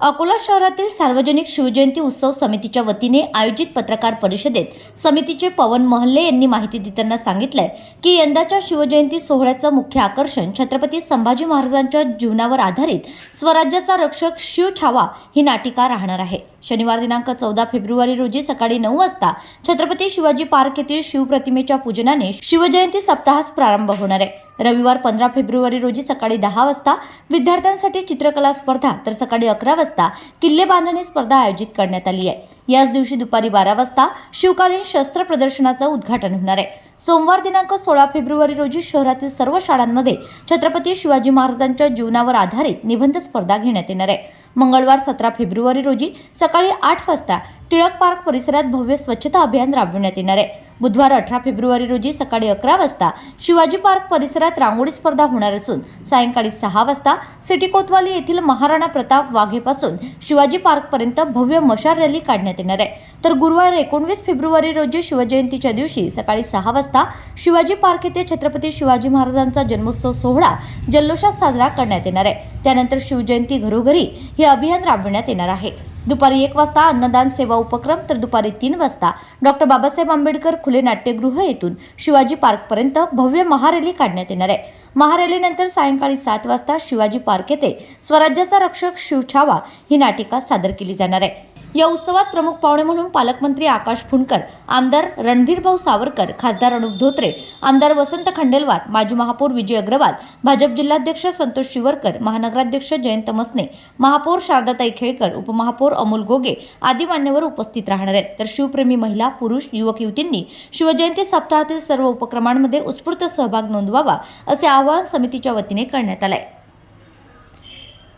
अकोला शहरातील सार्वजनिक शिवजयंती उत्सव समितीच्या वतीने आयोजित पत्रकार परिषदेत समितीचे पवन महल्ले यांनी माहिती देताना सांगितलंय की यंदाच्या शिवजयंती सोहळ्याचं मुख्य आकर्षण छत्रपती संभाजी महाराजांच्या जीवनावर आधारित स्वराज्याचा रक्षक शिव छावा ही नाटिका राहणार आहे. शनिवार दिनांक चौदा फेब्रुवारी रोजी सकाळी नऊ वाजता छत्रपती शिवाजी पार्क येथील शिवप्रतिमेच्या पूजनाने शिवजयंती सप्ताहास प्रारंभ होणार आहे. रविवार पंधरा फेब्रुवारी रोजी सकाळी दहा वाजता विद्यार्थ्यांसाठी चित्रकला स्पर्धा तर सकाळी अकरा वाजता किल्ले बांधणी स्पर्धा आयोजित करण्यात आली आहे. याच दिवशी दुपारी बारा वाजता शिवकालीन शस्त्र प्रदर्शनाचं उद्घाटन होणार आहे. सोमवार दिनांक सोळा फेब्रुवारी रोजी शहरातील सर्व शाळांमध्ये छत्रपती शिवाजी महाराजांच्या जीवनावर आधारित निबंध स्पर्धा घेण्यात येणार आहे. मंगळवार सतरा फेब्रुवारी रोजी सकाळी आठ वाजता टिळक पार्क परिसरात भव्य स्वच्छता अभियान राबविण्यात येणार आहे. बुधवार अठरा फेब्रुवारी रोजी सकाळी अकरा वाजता शिवाजी पार्क परिसरात रांगोळी स्पर्धा होणार असून सायंकाळी सहा वाजता सिटी कोतवाली येथील महाराणा प्रताप वाघेपासून शिवाजी पार्कपर्यंत भव्य मशाल रॅली काढण्यात येणार आहे. तर गुरुवार एकोणवीस फेब्रुवारी रोजी शिवजयंतीच्या दिवशी सकाळी सहा वाजता शिवाजी पार्क येथे छत्रपती शिवाजी महाराजांचा जन्मोत्सव सोहळा जल्लोषात साजरा करण्यात येणार आहे. त्यानंतर शिवजयंती घरोघरी हे अभियान राबविण्यात येणार आहे. दुपारी एक वाजता अन्नदान सेवा उपक्रम तर दुपारी तीन वाजता डॉक्टर बाबासाहेब आंबेडकर खुले नाट्यगृह येथून शिवाजी पार्कपर्यंत भव्य महारॅली काढण्यात येणार आहे. महारॅलीनंतर सायंकाळी सात वाजता शिवाजी पार्क येथे स्वराज्याचा रक्षक शिवछावा ही नाटिका सादर केली जाणार आहे. या उत्सवात प्रमुख पाहुणे म्हणून पालकमंत्री आकाश फुंडकर आमदार रणधीरभाऊ सावरकर खासदार अनुप धोत्रे आमदार वसंत खंडेलवार माजी महापौर विजय अग्रवाल भाजप जिल्हाध्यक्ष संतोष शिवरकर महानगराध्यक्ष जयंत मसने महापौर शारदाताई खेळकर उपमहापौर अमोल गोगे आदी मान्यवर उपस्थित राहणार आहेत. तर शिवप्रेमी महिला पुरुष युवक युवतींनी शिवजयंती सप्ताहातील सर्व उपक्रमांमध्ये उत्स्फूर्त सहभाग नोंदवावा असे आवाहन समितीच्या वतीने करण्यात आले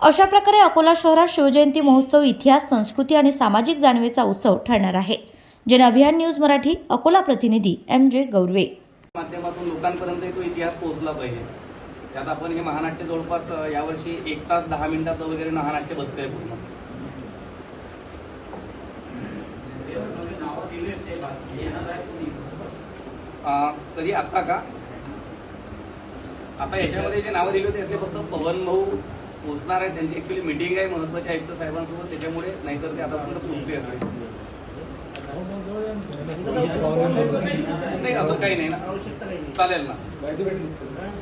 अशा प्रकारे अकोला शहरात शिवजयंती महोत्सव इतिहास संस्कृती आणि सामाजिक जाणीवेचा उत्सव ठरणार आहे. जन अभियान न्यूज मराठी अकोला प्रतिनिधी एम जे गौरवे. माध्यमातून लोकांपर्यंत तो इतिहास पोहोचला पाहिजे. त्यात आपण हे महानाट्य जवळपास यावर्षी एक तास दहा मिनिटाचं वगैरे महानाट्य बसतंय पूर्ण. कधी? आत्ता का? आता याच्यामध्ये जे नावं दिली होती त्यातले फक्त पवन भाऊ पोचणार आहेत. त्यांची ऍक्च्युली मिटिंग आहे महत्त्वाच्या आयुक्त साहेबांसोबत. त्याच्यामुळे नाहीतर ते आतापर्यंत पोचते असते नाही असं काही नाही ना. चालेल ना.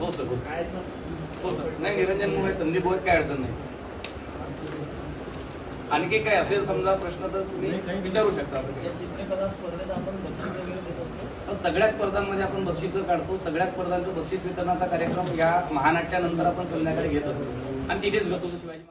हो सर हो सर. हो सर. नाही निरंजन मुळे संदीप भोईत काय अडचण नाही. आणखी काय असेल समजा प्रश्न तर तुम्ही विचारू शकता असं. सगळ्या स्पर्धांमध्ये आपण बक्षिसं काढतो. सगळ्या स्पर्धांचं बक्षीस वितरणाचा कार्यक्रम या महानाट्यानंतर आपण संध्याकाळी घेत असतो. आणि तिथेच घेतो शिवाजी